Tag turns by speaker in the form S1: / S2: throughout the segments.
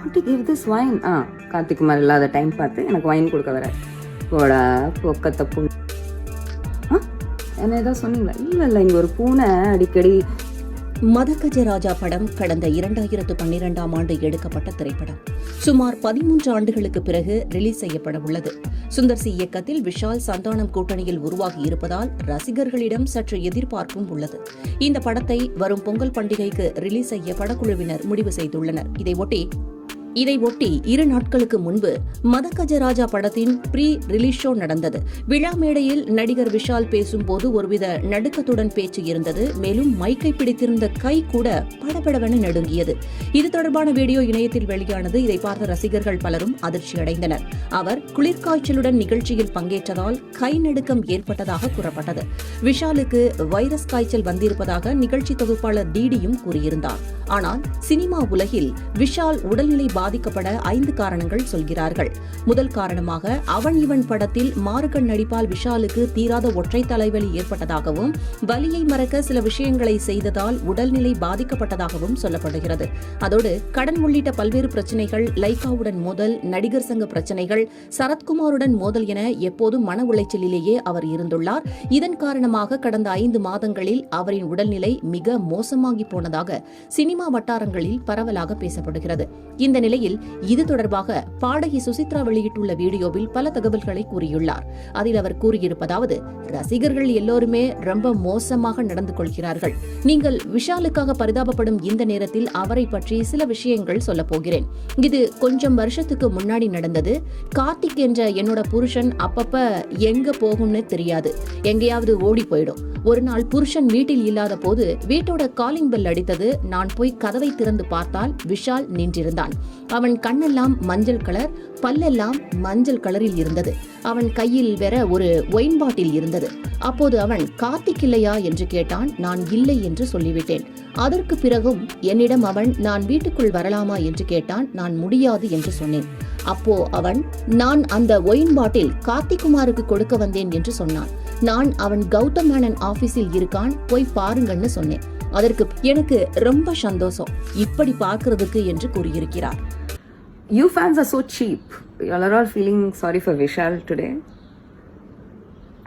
S1: Want to give this wine ah Karthikkumar இல்லாத time பார்த்து எனக்கு வைன் கொடுக்க வர போடா பொக்கத்தை பூ. ஆ என்ன ஏதாவது சொன்னீங்களா? இல்லை இல்லை இங்கே ஒரு பூனை அடிக்கடி.
S2: மதகஜராஜா படம் கடந்த இரண்டாயிரத்து பன்னிரெண்டாம் ஆண்டு எடுக்கப்பட்ட திரைப்படம். சுமார் பதிமூன்று ஆண்டுகளுக்கு பிறகு ரிலீஸ் செய்யப்பட உள்ளது. சுந்தர் சி இயக்கத்தில் விஷால் சந்தானம் கூட்டணியில் உருவாகி இருப்பதால் ரசிகர்களிடம் சற்று எதிர்பார்ப்பும் உள்ளது. இந்த படத்தை வரும் பொங்கல் பண்டிகைக்கு ரிலீஸ் செய்ய படக்குழுவினர் முடிவு செய்துள்ளனர். இதையொட்டி இதை ஒட்டி இரு நாட்களுக்கு முன்பு மதகஜராஜா படத்தின் ப்ரீ ரிலீஸ் ஷோ நடந்தது. விழா மேடையில் நடிகர் விஷால் பேசும்போது ஒருவித நடுக்கத்துடன் பேச்சு இருந்தது. மேலும் மைக்கை பிடித்திருந்த கை கூட படபடவென நடுங்கியது. இது தொடர்பான வீடியோ இணையத்தில் வெளியானது. இதை பார்த்த ரசிகர்கள் பலரும் அதிர்ச்சி அடைந்தனர். அவர் குளிர்காய்ச்சலுடன் நிகழ்ச்சியில் பங்கேற்றதால் கை நடுக்கம் ஏற்பட்டதாக கூறப்பட்டது. விஷாலுக்கு வைரஸ் காய்ச்சல் வந்திருப்பதாக நிகழ்ச்சி தொகுப்பாளர் டிடியும் கூறியிருந்தார். ஆனால் சினிமா உலகில் விஷால் உடல்நிலை பாதிக்கப்பட ஐந்து காரணங்கள் சொல்கிறார்கள். முதல் காரணமாக அவன் இவன் படத்தில் மாறுகண் நடிப்பால் விஷாலுக்கு தீராத ஒற்றை தலைவலி ஏற்பட்டதாகவும் வலியை மறக்க சில விஷயங்களை செய்ததால் உடல்நிலை பாதிக்கப்பட்டதாகவும் சொல்லப்படுகிறது. அதோடு கடன் உள்ளிட்ட பல்வேறு பிரச்சனைகள் லைகாவுடன் மோதல் நடிகர் சங்க பிரச்சனைகள் சரத்குமாருடன் மோதல் என எப்போதும் மன உளைச்சலிலேயே அவர் இருந்துள்ளார். இதன் காரணமாக கடந்த ஐந்து மாதங்களில் அவரின் உடல்நிலை மிக மோசமாகி போனதாக சினிமா வட்டாரங்களில் பரவலாக பேசப்படுகிறது. இந்த நிலையில் இது தொடர்பாக பாடகி சுசித்ரா வெளியிட்டுள்ள வீடியோவில் பல தகவல்களை கூறியுள்ளார். அதில் அவர் கூறியிருப்பதாவது ரசிகர்கள் எல்லோருமே ரொம்ப மோசமாக நடந்து கொள்கிறார்கள். நீங்கள் விஷாலுக்காக பரிதாபப்படும் இந்த நேரத்தில் அவரை பற்றி சில விஷயங்கள் சொல்லப் போகிறேன். இது கொஞ்சம் வருஷத்துக்கு முன்னாடி நடந்தது. கார்த்திக் என்ற என்னோட புருஷன் அப்பப்ப எங்க போகும்னு தெரியாது. எங்கேயாவது ஓடி போயிடும். ஒரு நாள் புருஷன் வீட்டில் இல்லாத போது வீட்டோட காலிங் பெல் அடித்தது. நான் போய் கதவை திறந்து பார்த்தால் விஷால் நின்றிருந்தான். அவன் கண்ணெல்லாம் மஞ்சள் கலர் பல்லெல்லாம் மஞ்சள் கலரில் இருந்தது. அவன் கையில் வேற ஒரு ஒயின் பாட்டில் இருந்தது. அப்போது அவன் கார்த்திக் இல்லையா? என்று கேட்டான். நான் இல்லை என்று சொல்லிவிட்டேன். அதற்கு பிறகும் என்னிடம் அவன் நான் வீட்டுக்குள் வரலாமா? என்று கேட்டான். நான் முடியாது என்று சொன்னேன். அப்போ அவன் நான் அந்த ஒயின் பாட்டில் கார்த்திக்குமாருக்கு கொடுக்க வந்தேன் என்று சொன்னான். நான் அவன் கௌதம் மேனன் ஆபீஸில் இருக்கான் போய் பாருங்கன்னு சொன்னேன். அதற்கு எனக்கு ரொம்ப சந்தோஷம். இப்படி பார்க்கறதுக்கு என்று கூறியிருக்கிறார்.
S1: You fans are so cheap you are all feeling sorry for Vishal today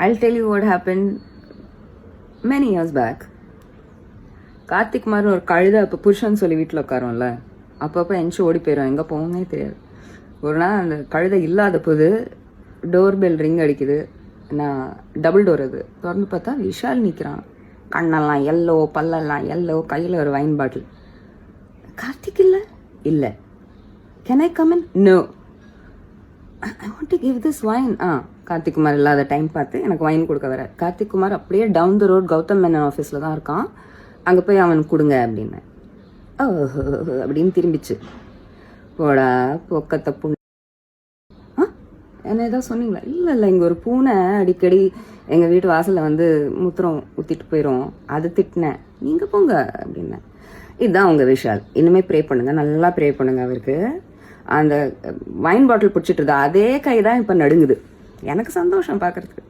S1: I I'll tell you what happened many years Karthik மாதிரி ஒரு கழுத அப்போ புருஷன் சொல்லி வீட்டில் உட்காரோம்ல. அப்பப்போ எஞ்சி ஓடி போயிடும் எங்கே போகணுன்னே தெரியாது. ஒரு நாள் அந்த கழுதை இல்லாத போது டோர் பெல் ரிங் அடிக்குது. நான் டபுள் டோர் அது. திறந்து பார்த்தா விஷால் நிற்கிறான் கண்ணெல்லாம் எல்லோ பல்லெல்லாம் எல்லோ கையில் ஒரு வைன் பாட்டில் கார்த்திக் இல்லை? இல்லை. Can I come in no I want to give this wine ஆ கார்த்திக் குமார் இல்லாத டைம் பார்த்து எனக்கு வைன் கொடுக்க வர கார்த்திக் குமார் அப்படியே down the road Gautham Menon ஆஃபீஸில் தான் இருக்கான். அங்கே போய் அவன் கொடுங்க அப்படின்னு. ஓஹோ அப்படின்னு திரும்பிச்சு. போடா பொக்கத்தை புண்ணு என்ன ஏதாவது சொன்னீங்களா? இல்லை இல்லை இங்கே ஒரு பூனை அடிக்கடி எங்கள் வீட்டு வாசலில் வந்து மூத்திரம் ஊற்றிட்டு போயிடும் அது திட்டினேன். நீங்கள் போங்க அப்படின்னேன். இதுதான் உங்கள் விஷால். இனிமேல் ப்ரே பண்ணுங்கள் நல்லா ப்ரே பண்ணுங்கள் அவருக்கு. அந்த வைன் பாட்டில் பிடிச்சிட்டு இருந்தா அதே கை தான் இப்போ நடுங்குது. எனக்கு சந்தோஷம் பார்க்கறதுக்கு